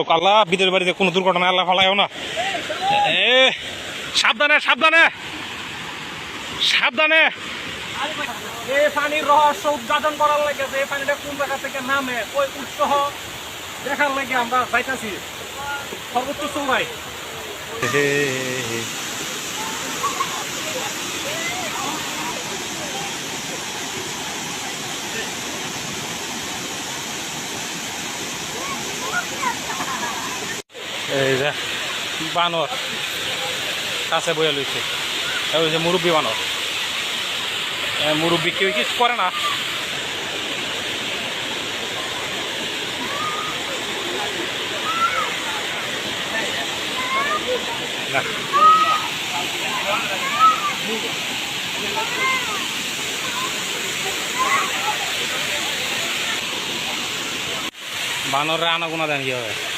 করুক আল্লাহ বিদের বাড়িতে কোনো দুর্ঘটনা আল্লাহ ফলায়ও না। এ সাবধানে সাবধানে। সাবধানে। এই পানির রহস্য উদ্ঘাটন করার লাগে যে এই পানিটা কোন জায়গা থেকে নামে ওই উৎস দেখার লাগে আমরা যাইতাছি। সর্বোচ্চ চৌড়াই এই যে, বানর কাছে বইয়া লইছে। এই যে মুরব্বী বানর। মুরব্বী কেউ কিছু করে না। না। বানরে আনাগুনা দেন কি হবে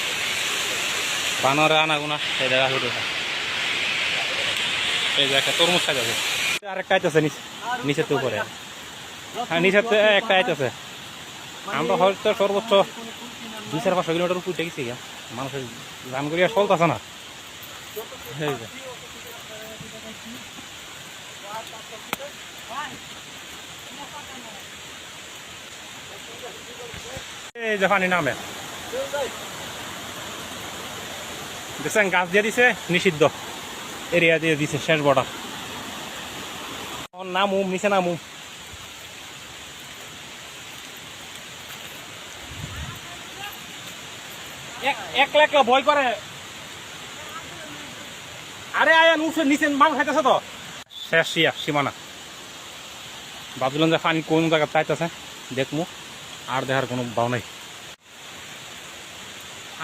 বানরে আনাগুনা এই দেখা শুরু এই একটা তরমুজ খাই যাবে আরেকটা আইতেছে নিচে নিচের তো উপরে। হ্যাঁ নিচের তো একটা আইতেছে। আমরা হয়তো সর্বোচ্চ দুই চার পাঁচশো কিলোমিটার উপর গা। মানুষের ধান করিয়া চলতেছে না। এই যে। এই যে পানি নামে। দেখছেন, গাছ দিয়ে দিছে, নিষিদ্ধ। এরিয়া দিয়ে দিছে, শেষ বর্ডার নামুম নিচে নামুম এক- একলা একলা ভয় করে। আরে আয়া নুসে নিচে মাল খাইতেছে তো। শেষ ইয়া, সীমানা। ভাবছিলাম যে পানি কোন জায়গা চাইতেছে, দেখমু। আর দেখার কোনো ভাও নাই।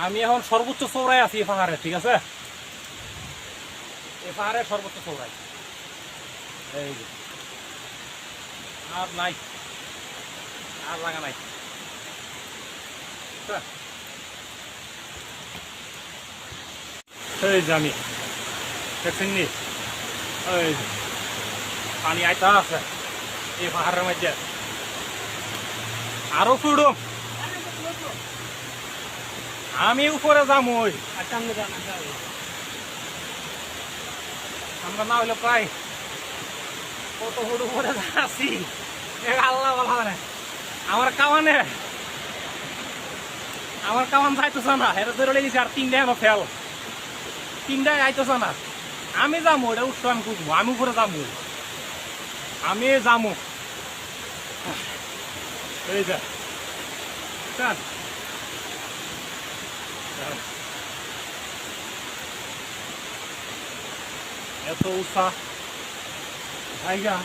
আমি এখন সর্বোচ্চ চৌড়ায় আছি এই পাহাড়ে, ঠিক আছে? এই পাহাড়ের সর্বোচ্চ চৌড়ায়। এই যে। আর নাই। আর লাগা নাই। এই যে আমি। দেখছেন নি? এই। পানি আইতা আছে এই পাহাড়ের মধ্যে। আরও ফুড়ুম। আমি উপরে যাম ওই আমরা না হইলে প্রায় কত ফুট উপরে এ আল্লাহ বলা আমার কামানে। আমার কামান যাইতেছে না এটা ধরে লেগেছে আর তিনটা এনো ফেল। তিনটায় আইতেছে না। আমি যাব এটা উৎস আমি খুঁজবো আমি উপরে যাব আমি যাব এই যা। এত উৎসাহ জায়গা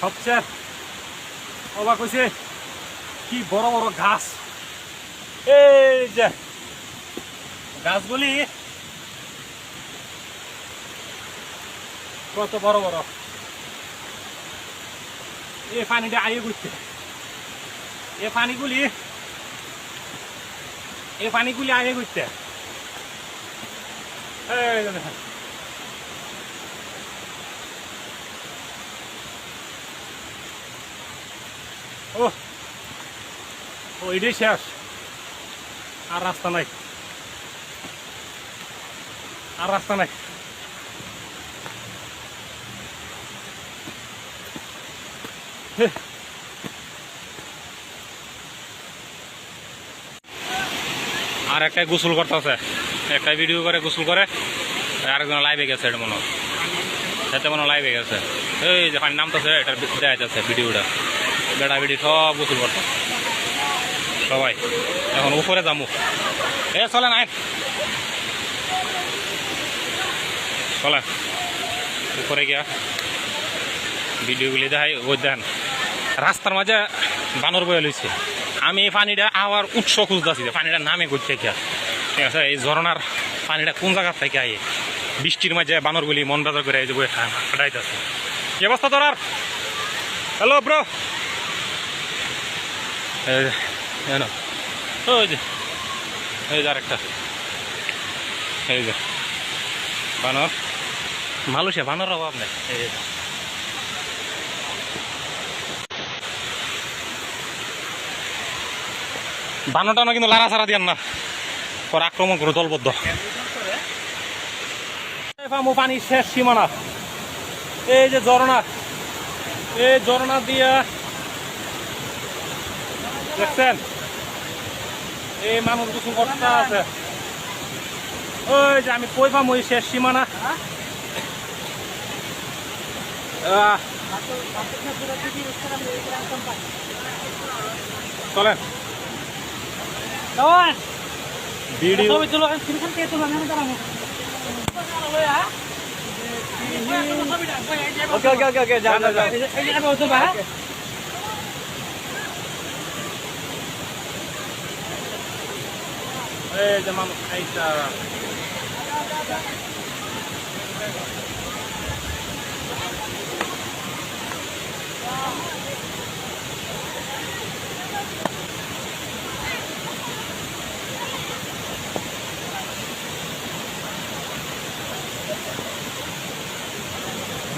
সবচেয়ে অবাক হয়েছে কি বড় বড় ঘাস। এই যে গাছগুলি কত বড় বড়। এই পানিটা আইয়ে ঘুরছে এই পানিগুলি এই পানিগুলি আইয়ে ঘুরছে। ও ও, এটাই শেষ। আর রাস্তা নাই। আর রাস্তা নাই। আর একটাই গোসল করতেছে একটাই ভিডিও করে, গোসল করে। আরেকজন লাইভে গেছে, এটা মনে হয়। সেটা মনে লাইভে গেছে। এই যে পানি নামতেছে, এটা দেখা ভিডিওটা বেড়া বেড়ি সব গোসল করতে সবাই, এখন উপরে যামু। এ, চলে নাই। চলে। উপরে গিয়া ভিডিওগুলি দেখাই, ওই দেন রাস্তার মাঝে বানর বয়ে লইছে। আমি এই পানিটা আবার উৎস খুঁজতেছি পানিটা নামে করতে গিয়া ঠিক আছে এই ঝর্ণার পানিটা কোন জায়গার থেকে আয়ে? বৃষ্টির মাঝে বানরগুলি মন বাজার করে এই যে বয়ে খাটাইতেছে কি অবস্থা তোর আর? হ্যালো ব্রো এই যে, আরেকটা। এই যে বানর। মালয়েশিয়া বানর অভাব নেই। এই বানো টানো কিন্তু লারা সারা দিয়ান না। পরে আক্রমণ করো দলবদ্ধ। পানি শেষ সীমানা। এই যে ঝর্ণা। এই ঝর্ণা দিয়া দেখছেন? এই মানুষ গোসল করতে আছে। ওই যে আমি কই পাম ওই শেষ সীমানা? Kawan. Video. Kalau itu lo kan sini kan kayak tulangan kamu. Oke oke oke oke jangan jangan. Ini kan mau coba. Eh, jangan kaisar. Thank you.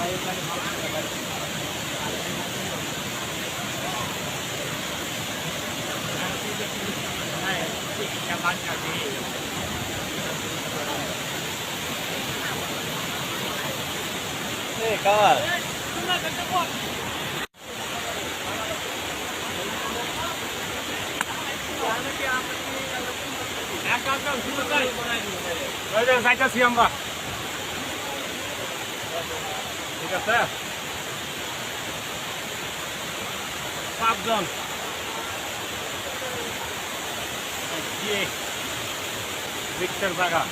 Video okay okay okay okay যাও যাও যাও এই যে মানুষ খাইছা এই কাল ওই যে যাইতাছি আমরা ঠিক আছে? সাতজন গিয়ে রিক্সের জায়গা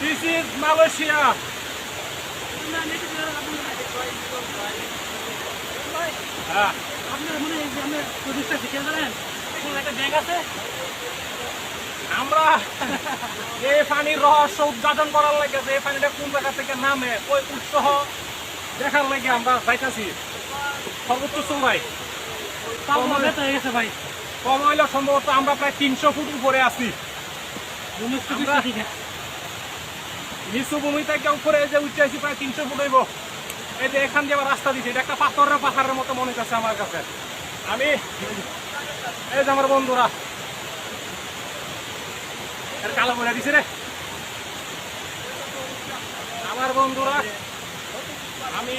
This is Malaysia. হ্যাঁ। আমরা এই পানির রহস্য উদ্ঘাটন করার লাগে যে এই পানিটা কোন জায়গা থেকে নামে ওই উৎসাহ দেখার লাগে আমরা যাইতাছি। সর্বোচ্চ চৌড়াই কম হইলে সম্ভবত আমরা প্রায় তিনশো ফুট উপরে আছি। নিচু ভূমি থেকে উপরে যে উঠে আছি প্রায় তিনশো ফুট হইব। এই যে এখান দিয়ে রাস্তা দিচ্ছে এটা একটা পাথরের পাহাড়ের মতো মনে হচ্ছে আমার কাছে। আমি এই যে আমার বন্ধুরা কালো বলে দিছে রে। আমার বন্ধুরা আমি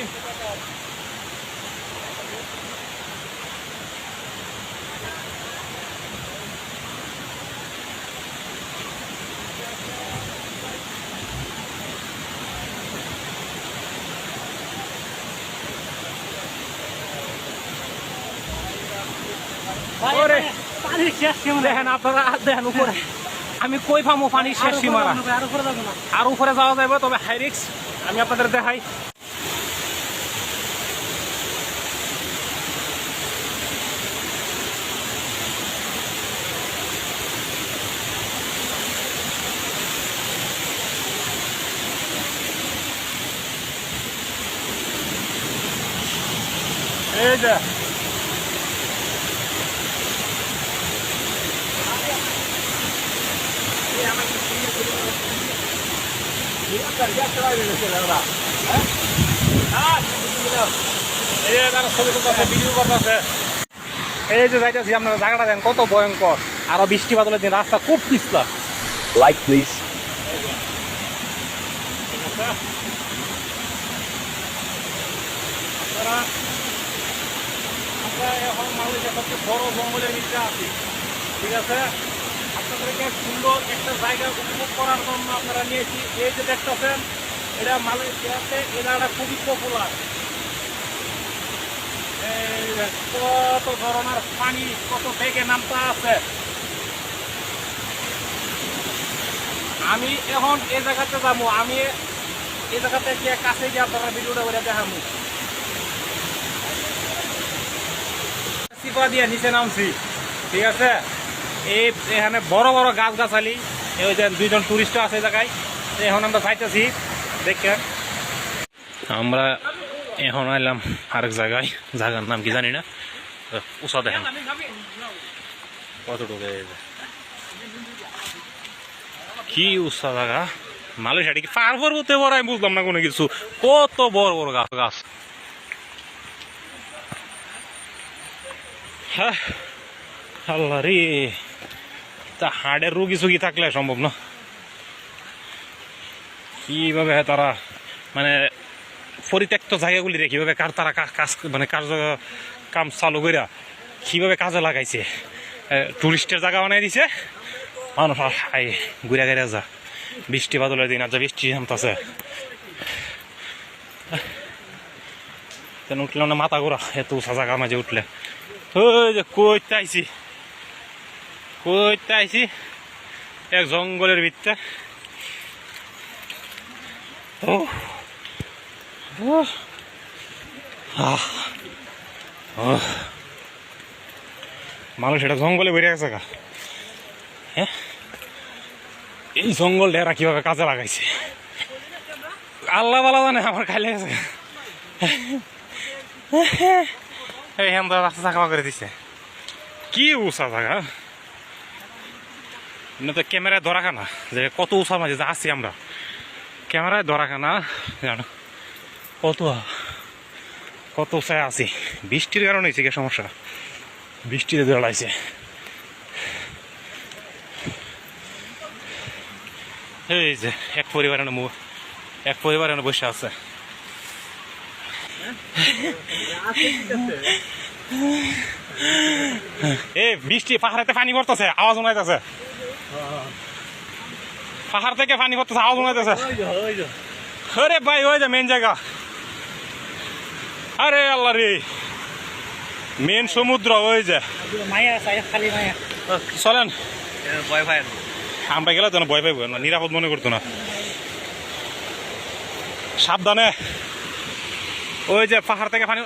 দেখেন আপনারা দেখেন উপরে। আমি কই পামো পানির শেষ সীমানা? আর উপরে যাওয়া যাবে তবে হাই রিক্স আমি আপনাদের দেখাই। এই যে। এই যে যাইতেছি আপনারা জায়গাটা দেন কত ভয়ঙ্কর। আরও বৃষ্টি বাদলের দিন রাস্তা খুব পিছলা। লাইক প্লিজ আমরা এখন মালয়েশিয়া সবচেয়ে বড় জঙ্গলের নিচে আছি। ঠিক আছে? আপনাদেরকে সুন্দর একটা জায়গা উপভোগ করার জন্য আপনারা নিয়েছি। এই যে দেখতেছেন, এটা মালয়েশিয়াতে এই জায়গাটা খুবই পপুলার কত ধরনের পানি, কত বেগে নামতা আছে। আমি এখন এই জায়গাতে যাব, আমি এই জায়গাতে গিয়ে কাছে গিয়ে আপনারা ভিডিওটা করে দেখাবো। সিপা দিয়ে নিচে নামছি, ঠিক আছে? এই এখানে বড় বড় গাছ গাছালি ওই যে দুইজন টুরিস্ট আছে জায়গায়, এখন আমরা যাইতেছি, দেখেন। আমরা এখন আইলাম আরেক জায়গায়, জায়গার নাম কি জানি না। উষা দেখেন। কি উষা জায়গা। মালয়েশিয়াটি কি পার পর্বতে বড় আমি বুঝলাম না কোনো কিছু। কত বড় বড় গাছ গাছ। হ্যাঁ। আল্লাহ রে। তা হাড়ের রুগী সুগি থাকলে সম্ভব না। কীভাবে তারা মানে পরিত্যক্ত জায়গাগুলি রে, কীভাবে কার তারা কাজ মানে কার্য কাম চালু করিয়া কীভাবে কাজে লাগাইছে। টুরিস্টের জায়গা বানাই দিছে। মানুষ আই, ঘুরে ঘুরে যা। বৃষ্টি বাদলের দিন আর যা বৃষ্টি তেন উঠলে মাথা ঘোরা, এত উঁচা জায়গা মাঝে উঠলে। ওই যে কইতে আইছি কইতে আইছি এক জঙ্গলের ভিতরে। মানুষ এটা জঙ্গলে বেরিয়ে গেছে গা। হ্যাঁ? এই জঙ্গল ডেরা কীভাবে কাজে লাগাইছে? আল্লাহ বালা জানে, আমার খাইলে গেছে এই হেন রাস্তা চাকা করে দিছে। কি উঁচা জায়গা না তো ক্যামেরায় ধরা খানা, যে কত উঁচার মাঝে যে আছি আমরা। ক্যামেরায় ধরা খানা, জানো? কত কত উঁচায় আছি। বৃষ্টির কারণে হয়েছে কি সমস্যা? বৃষ্টিতে দৌড়াইছে এই যে, এক পরিবারের এক পরিবারের বসে আছে। এ, বৃষ্টি পাহাড়েতে পানি পড়তেছে, আওয়াজ শোনাইতেছে। পাহাড় থেকে পানি পড়তেছে আওয়াজ শোনাইতেছে আরে ভাই ওই যে মেন জায়গা। আরে আল্লাহ রে। মেন সমুদ্র ওই যে। চলেন। আমরা গেলে তো ভয় পাইব না নিরাপদ মনে করতো না। সাবধানে। ওই যে পাহাড় থেকে পানি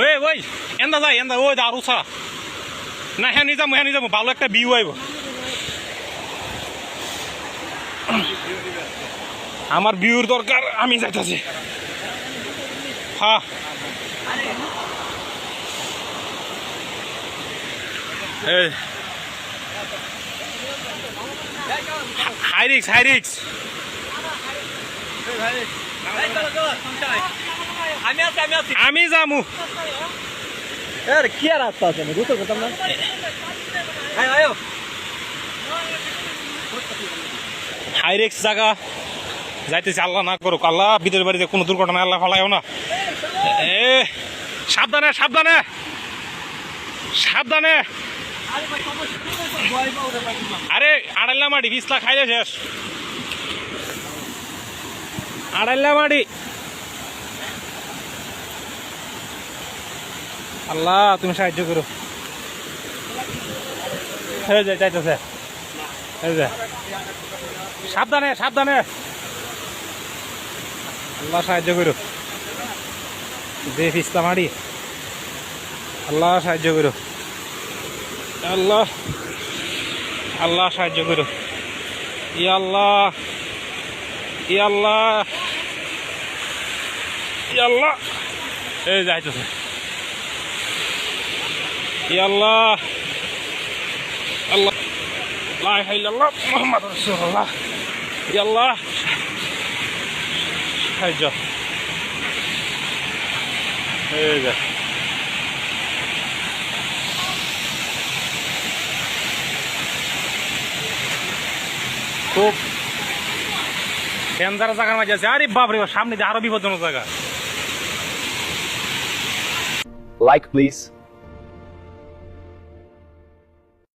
ওই ওই এন্দা যাই এন্দা ওই আর উষা না হ্যাঁ নিয়ে যাব হ্যাঁ নিয়ে যাব ভালো একটা বিউ আইব। আমার বিউর দরকার, আমি যাইতেছি। হ্যাঁ এই। হাই রিক্স হাই রিক্স আমি যামু। আরে কি আর রাস্তা আছে বুঝতে পারতাম না হাই রিক্স জায়গা যাইতেছি, আল্লাহ না করুক। আল্লাহ বিদের বাড়িতে কোনো দুর্ঘটনা আল্লাহ ফলাইও না। এ সাবধানে সাবধানে। সাবধানে। আরে, আড়াইলা মাটি, বিছলা খাইলে শেষ। আড়াইলা মাটি। আল্লাহ, তুমি সাহায্য করো। হয়ে যায় যাইতেছে। সাবধানে সাবধানে। আল্লাহ সাহায্য করো যে ফিস্তা মারি, আল্লাহ সাহায্য করো আল্লাহ আল্লাহ সাহায্য করো ই আল্লাহ ই আল্লাহ ই আল্লাহ। এই যাইতেছে ই আল্লাহ আল্লাহ। লা ইলাহা ইল্লাল্লাহ মুহাম্মাদ রাসূলুল্লাহ। ই আল্লাহ। এই যে। খুব ডেঞ্জার জায়গার মাঝে আছে। আরে বাপরে বাপ, সামনে আরও বিপজ্জনক জায়গা। Like please.